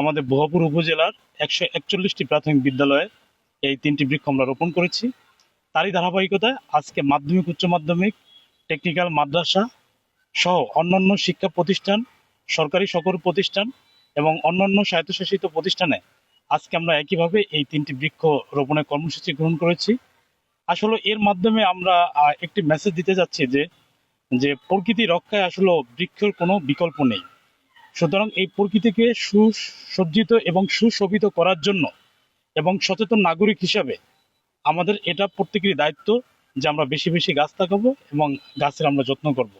আমাদের বহপুর উপজেলার একশো একচল্লিশটি প্রাথমিক বিদ্যালয়ে এই তিনটি বৃক্ষ আমরা রোপণ করেছি। তারই ধারাবাহিকতায় আজকে মাধ্যমিক, উচ্চ মাধ্যমিক টেকনিক্যাল মাদ্রাসা সহ অন্যান্য শিক্ষা প্রতিষ্ঠান, সরকারি সকল প্রতিষ্ঠান এবং অন্যান্য স্বায়ত্তশাসিত প্রতিষ্ঠানে আজকে আমরা একইভাবে এই তিনটি বৃক্ষ রোপণের কর্মসূচি গ্রহণ করেছি। আসলে এর মাধ্যমে আমরা একটি মেসেজ দিতে যাচ্ছি যে যে প্রকৃতি রক্ষায় আসলে বৃক্ষের কোনো বিকল্প নেই। সুতরাং এই প্রকৃতিকে সুসজ্জিত এবং সুশোভিত করার জন্য এবং সচেতন নাগরিক হিসাবে আমাদের এটা প্রত্যেকেরই দায়িত্ব যে আমরা বেশি বেশি গাছ লাগাবো এবং গাছের আমরা যত্ন করব।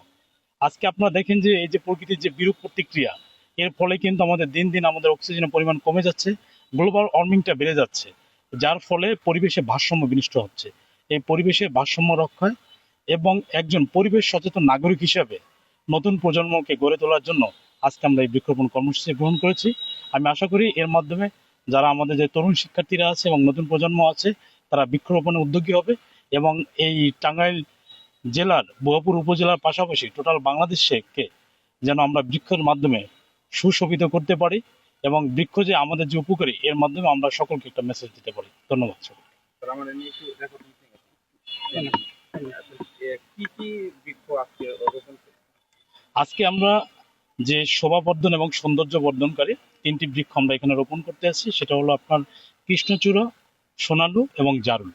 আজকে আপনারা দেখেন যে এই যে প্রকৃতির যে বিরূপ প্রতিক্রিয়া, এর ফলে কিন্তু আমাদের দিন দিন আমাদের অক্সিজেনের পরিমাণ কমে যাচ্ছে, গ্লোবাল ওয়ার্মিংটা বেড়ে যাচ্ছে, যার ফলে পরিবেশে ভারসাম্য বিনষ্ট হচ্ছে। এই পরিবেশের ভারসাম্য রক্ষায় এবং একজন পরিবেশ সচেতন নাগরিক হিসাবে নতুন প্রজন্মকে গড়ে তোলার জন্য আজকে আমরা এই বৃক্ষরোপণ কর্মসূচি গ্রহণ করেছি আমি আশা করি এর মাধ্যমে যারা আমাদের যে তরুণ শিক্ষার্থীরা আছে এবং নতুন প্রজন্ম আছে তারা বৃক্ষরোপণে উদ্যোগী হবে এবং এই টাঙ্গাইল জেলার বোয়াপুর উপজেলার পাশাপাশি টোটাল বাংলাদেশকে যেন আমরা বৃক্ষের মাধ্যমে সুশোভিত করতে পারি এবং বৃক্ষ যে আমাদের যে উপকারী এর মাধ্যমে আমরা সকলকে একটা মেসেজ দিতে পারি ধন্যবাদ সকলকে। করছ? আজকে আমরা যে শোভাবর্ধন এবং সৌন্দর্য বর্ধনকারী তিনটি বৃক্ষ আমরা এখানে রোপণ করতে আসছি সেটা হলো আপনার কৃষ্ণচূড়া, সোনালু এবং জারুল।